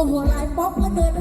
เอาหัวลายป๊อกมาเกิน